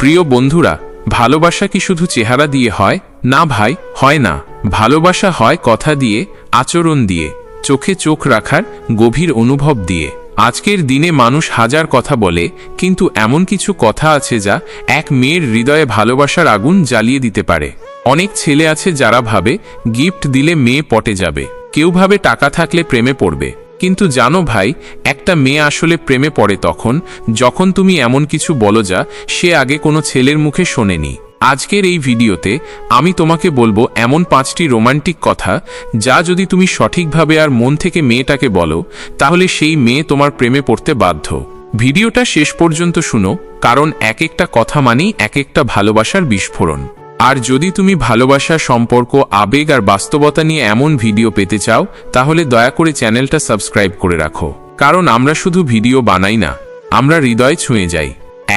প্রিয় বন্ধুরা, ভালোবাসা কি শুধু চেহারা দিয়ে হয়? না ভাই, হয় না। ভালোবাসা হয় কথা দিয়ে, আচরণ দিয়ে, চোখে চোখ রাখার গভীর অনুভব দিয়ে। আজকের দিনে মানুষ হাজার কথা বলে, কিন্তু এমন কিছু কথা আছে যা এক মেয়ের হৃদয়ে ভালোবাসার আগুন জ্বালিয়ে দিতে পারে। অনেক ছেলে আছে যারা ভাবে, গিফট দিলে মেয়ে পটে যাবে। কেউ ভাবে টাকা থাকলে প্রেমে পড়বে। কিন্তু জানো ভাই, একটা মেয়ে আসলে প্রেমে পড়ে তখন, যখন তুমি এমন কিছু বলো যা সে আগে কোনো ছেলের মুখে শোনেনি। আজকের এই ভিডিওতে আমি তোমাকে বলব এমন পাঁচটি রোমান্টিক কথা যা যদি তুমি সঠিকভাবে আর মন থেকে মেয়েটাকে বলো, তাহলে সেই মেয়ে তোমার প্রেমে পড়তে বাধ্য। ভিডিওটা শেষ পর্যন্ত শুনো, কারণ এক একটা কথা মানেই এক একটা ভালোবাসার বিস্ফোরণ। আর যদি তুমি ভালোবাসা, সম্পর্ক, আবেগ আর বাস্তবতা নিয়ে এমন ভিডিও পেতে চাও, তাহলে দয়া করে চ্যানেলটা সাবস্ক্রাইব করে রাখো। কারণ আমরা শুধু ভিডিও বানাই না, আমরা হৃদয় ছুঁয়ে যাই।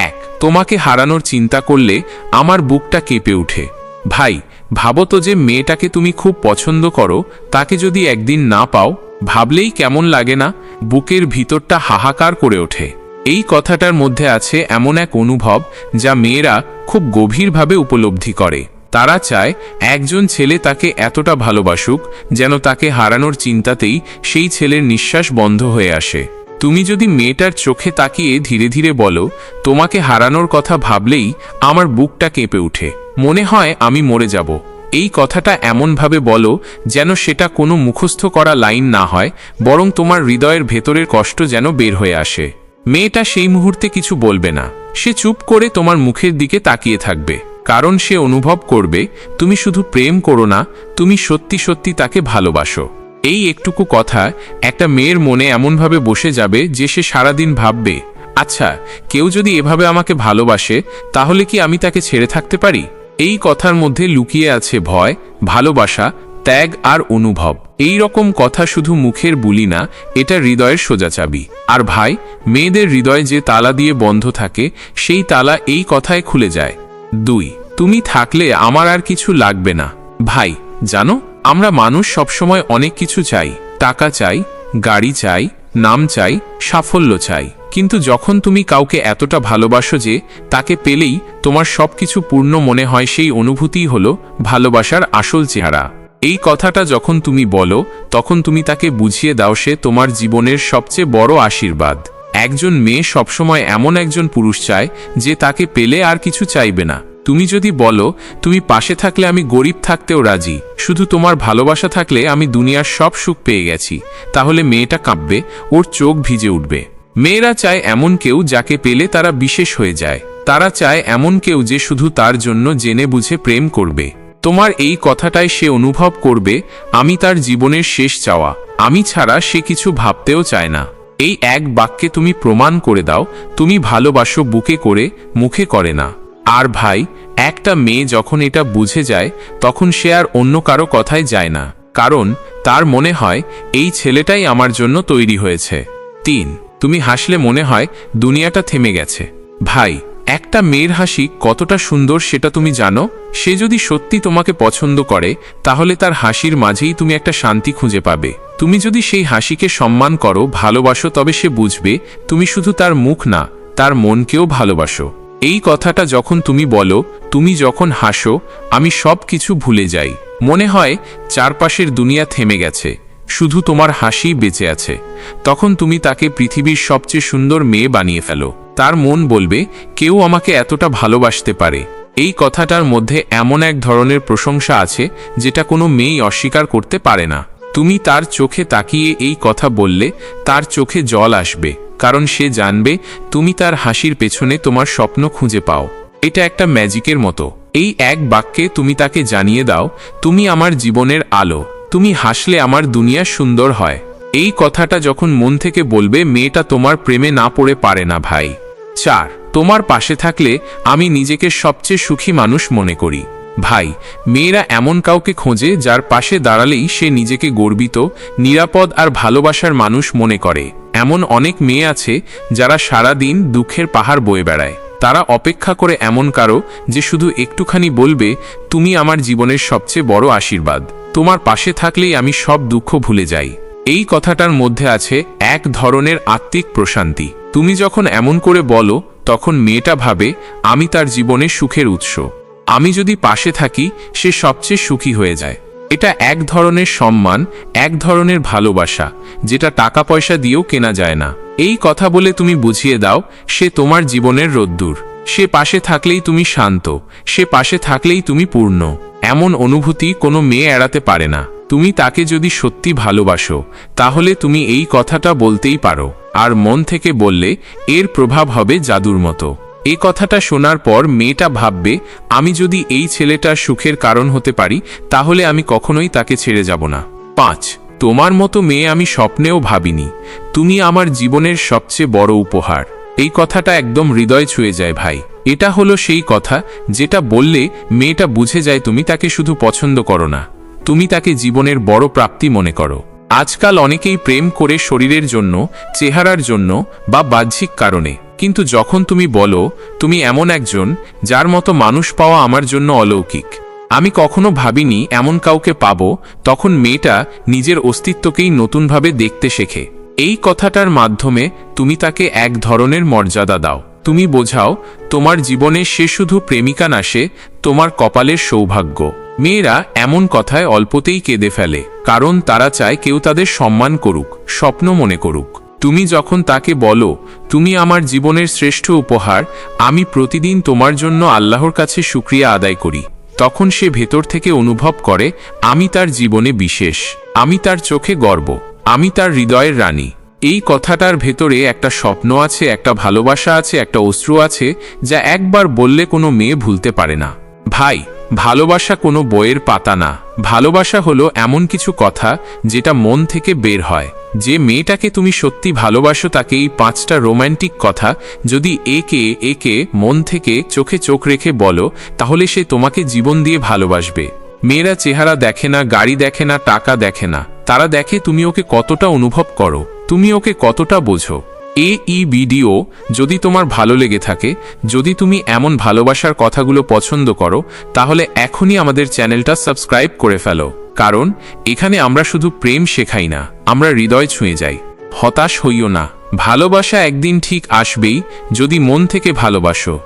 এক, তোমাকে হারানোর চিন্তা করলে আমার বুকটা কেঁপে উঠে ভাই, ভাবো তো যে মেয়েটাকে তুমি খুব পছন্দ করো, তাকে যদি একদিন না পাও, ভাবলেই কেমন লাগে না, বুকের ভিতরটা হাহাকার করে ওঠে। এই কথাটার মধ্যে আছে এমন এক অনুভব যা মেয়েরা খুব গভীরভাবে উপলব্ধি করে। তারা চায় একজন ছেলে তাকে এতটা ভালোবাসুক যেন তাকে হারানোর চিন্তাতেই সেই ছেলের নিঃশ্বাস বন্ধ হয়ে আসে। তুমি যদি মেয়েটার চোখে তাকিয়ে ধীরে ধীরে বলো, তোমাকে হারানোর কথা ভাবলেই আমার বুকটা কেঁপে উঠে। মনে হয় আমি মরে যাব। এই কথাটা এমনভাবে বলো যেন সেটা কোনো মুখস্থ করা লাইন না হয়, বরং তোমার হৃদয়ের ভেতরের কষ্ট যেন বের হয়ে আসে। মেয়েটা সেই মুহূর্তে কিছু বলবে না। সে চুপ করে তোমার মুখের দিকে তাকিয়ে থাকবে। কারণ সে অনুভব করবে, তুমি শুধু প্রেম করো না, তুমি সত্যি সত্যি তাকে ভালোবাসো। এই একটুকু কথা একটা মেয়ের মনে এমনভাবে বসে যাবে যে সে সারাদিন ভাববে আচ্ছা কেউ যদি এভাবে আমাকে ভালোবাসে, তাহলে কি আমি তাকে ছেড়ে থাকতে পারি? এই কথার মধ্যে লুকিয়ে আছে ভয়, ভালোবাসা ত্যাগ আর অনুভব। এই রকম কথা শুধু মুখের বুলি না, এটা হৃদয়ের সোজা চাবি। আর ভাই, মেয়েদের হৃদয় যে তালা দিয়ে বন্ধ থাকে, সেই তালা এই কথায় খুলে যায়। দুই, তুমি থাকলে আমার আর কিছু লাগবে না। ভাই, জানো, আমরা মানুষ সবসময় অনেক কিছু চাই। টাকা চাই, গাড়ি চাই, নাম চাই, সাফল্য চাই। কিন্তু যখন তুমি কাউকে এতটা ভালোবাসো যে, তাকে পেলেই তোমার সবকিছু পূর্ণ মনে হয় সেই অনুভূতিই হলো ভালোবাসার আসল চেহারা। এই কথাটা যখন তুমি বলো, তখন তুমি তাকে বুঝিয়ে দাও সে তোমার জীবনের সবচেয়ে বড় আশীর্বাদ। একজন মেয়ে সবসময় এমন একজন পুরুষ চায়, যে তাকে পেলে আর কিছু চাইবে না। তুমি যদি বলো, তুমি পাশে থাকলে আমি গরিব থাকতেও রাজি, শুধু তোমার ভালোবাসা থাকলে আমি দুনিয়ার সব সুখ পেয়ে গেছি, তাহলে মেয়েটা কাঁপবে, ওর চোখ ভিজে উঠবে। মেয়েরা চায় এমন কেউ যাকে পেলে তারা বিশেষ হয়ে যায়। তারা চায় এমন কেউ যে শুধু তার জন্য জেনে বুঝে প্রেম করবে। তোমার এই কথাটাই সে অনুভব করবে, আমি তার জীবনের শেষ চাওয়া। আমি ছাড়া সে কিছু ভাবতেও চায় না। এই এক বাক্যে তুমি প্রমাণ করে দাও, তুমি ভালোবাসো বুকে করে, মুখে করে না। আর ভাই, একটা মেয়ে যখন এটা বুঝে যায়, তখন সে আর অন্য কারও কথায় যায় না। কারণ, তার মনে হয়, এই ছেলেটাই আমার জন্য তৈরি হয়েছে। তিন, তুমি হাসলে মনে হয়, দুনিয়াটা থেমে গেছে। ভাই একটা মেয়ের হাসি কতটা সুন্দর সেটা তুমি জানো? সে যদি সত্যি তোমাকে পছন্দ করে, তাহলে তার হাসির মাঝেই তুমি একটা শান্তি খুঁজে পাবে। তুমি যদি সেই হাসিকে সম্মান করো, ভালোবাসো, তবে সে বুঝবে, তুমি শুধু তার মুখ না, তার মনকেও ভালোবাসো। এই কথাটা যখন তুমি বলো, তুমি যখন হাসো, আমি সব কিছু ভুলে যাই। মনে হয়, চারপাশের দুনিয়া থেমে গেছে, শুধু তোমার হাসি বেঁচে আছে। তখন তুমি তাকে পৃথিবীর সবচেয়ে সুন্দর মেয়ে বানিয়ে ফেলো। তার মন বলবে, কেউ আমাকে এতটা ভালোবাসতে পারে। এই কথাটার মধ্যে এমন এক ধরনের প্রশংসা আছে, যেটা কোনো মেয়েই অস্বীকার করতে পারে না। তুমি তার চোখে তাকিয়ে এই কথা বললে, তার চোখে জল আসবে, কারণ সে জানবে, তুমি তার হাসির পেছনে তোমার স্বপ্ন খুঁজে পাও। এটা একটা ম্যাজিকের মতো। এই এক বাক্যে তুমি তাকে জানিয়ে দাও, তুমি আমার জীবনের আলো, তুমি হাসলে আমার দুনিয়া সুন্দর হয়। এই কথাটা যখন মন থেকে বলবে, মেয়েটা তোমার প্রেমে না পড়ে পারে না ভাই। চার, তোমার পাশে থাকলে আমি নিজেকে সবচেয়ে সুখী মানুষ মনে করি। ভাই, মেয়েরা এমন কাউকে খোঁজে যার পাশে দাঁড়ালেই সে নিজেকে গর্বিত, নিরাপদ আর ভালোবাসার মানুষ মনে করে। এমন অনেক মেয়ে আছে যারা সারা দিন দুঃখের পাহাড় বয়ে বেড়ায়। তারা অপেক্ষা করে এমন কারও যে শুধু একটুখানি বলবে, তুমি আমার জীবনের সবচেয়ে বড় আশীর্বাদ। তোমার পাশে থাকলেই আমি সব দুঃখ ভুলে যাই। এই কথাটার মধ্যে আছে এক ধরনের আত্মিক প্রশান্তি। তুমি যখন এমন করে বলো, তখন মেয়েটা ভাবে, আমি তার জীবনের সুখের উৎস। আমি যদি পাশে থাকি, সে সবচেয়ে সুখী হয়ে যায়। এটা এক ধরনের সম্মান, এক ধরনের ভালোবাসা, যেটা টাকা পয়সা দিয়েও কেনা যায় না। এই কথা বলে তুমি বুঝিয়ে দাও, সে তোমার জীবনের রোদ্দুর। সে পাশে থাকলেই তুমি শান্ত, সে পাশে থাকলেই তুমি পূর্ণ। এমন অনুভূতি কোনো মেয়ে এড়াতে পারে না। তুমি তাকে যদি সত্যি ভালোবাসো, তাহলে তুমি এই কথাটা বলতেই পারো। আর মন থেকে বললে, এর প্রভাব হবে জাদুর মতো। এই কথাটা শোনার পর মেয়েটা ভাববে, আমি যদি এই ছেলেটার সুখের কারণ হতে পারি, তাহলে আমি কখনোই তাকে ছেড়ে যাব না। পাঁচ, তোমার মতো মেয়ে আমি স্বপ্নেও ভাবিনি। তুমি আমার জীবনের সবচেয়ে বড় উপহার। এই কথাটা একদম হৃদয় ছুঁয়ে যায় ভাই। এটা হলো সেই কথা, যেটা বললে মেয়েটা বুঝে যায় তুমি তাকে শুধু পছন্দ করো না। তুমি তাকে জীবনের বড় প্রাপ্তি মনে করো। আজকাল অনেকেই প্রেম করে শরীরের জন্য, চেহারার জন্য বা বাহ্যিক কারণে। কিন্তু যখন তুমি বলো, তুমি এমন একজন যার মতো মানুষ পাওয়া আমার জন্য অলৌকিক। আমি কখনো ভাবিনি এমন কাউকে পাবো, তখন মেয়েটা নিজের অস্তিত্বকেই নতুনভাবে দেখতে শেখে। এই কথাটার মাধ্যমে তুমি তাকে এক ধরনের মর্যাদা দাও। তুমি বোঝাও, তোমার জীবনে সে শুধু প্রেমিকা না, সে তোমার কপালের সৌভাগ্য। মেয়েরা এমন কথায় অল্পতেই কেঁদে ফেলে, কারণ তারা চায় কেউ তাদের সম্মান করুক, স্বপ্ন মনে করুক। তুমি যখন তাকে বলো, তুমি আমার জীবনের শ্রেষ্ঠ উপহার, আমি প্রতিদিন তোমার জন্য আল্লাহর কাছে শুক্রিয়া আদায় করি। তখন সে ভেতর থেকে অনুভব করে, আমি তার জীবনে বিশেষ, আমি তার চোখে গর্ব, আমি তার হৃদয়ের রানী। এই কথাটার ভেতরে একটা স্বপ্ন আছে, একটা ভালোবাসা আছে, একটা অশ্রু আছে, যা একবার বললে কোনো মেয়ে ভুলতে পারে না। ভাই ভালোবাসা কোনো বইয়ের পাতা না। ভালোবাসা হলো এমন কিছু কথা যেটা মন থেকে বের হয়। যে মেয়েটাকে তুমি সত্যি ভালোবাসো তাকে এই পাঁচটা রোম্যান্টিক কথা যদি একে একে মন থেকে চোখে চোখ রেখে বলো, তাহলে সে তোমাকে জীবন দিয়ে ভালোবাসবে। মেয়েরা চেহারা দেখে না, গাড়ি দেখে না, টাকা দেখে না। তারা দেখে তুমি ওকে কতটা অনুভব করো, তুমি ওকে কতটা বোঝো। এ ই ভিডিও যদি তোমার ভালো লেগে থাকে, যদি তুমি এমন ভালোবাসার কথাগুলো পছন্দ করো, তাহলে এখনই আমাদের চ্যানেলটা সাবস্ক্রাইব করে ফেলো। কারণ, এখানে আমরা শুধু প্রেম শেখাই না, আমরা হৃদয় ছুঁয়ে যাই। হতাশ হইও না। ভালোবাসা একদিন ঠিক আসবেই, যদি মন থেকে ভালোবাসো।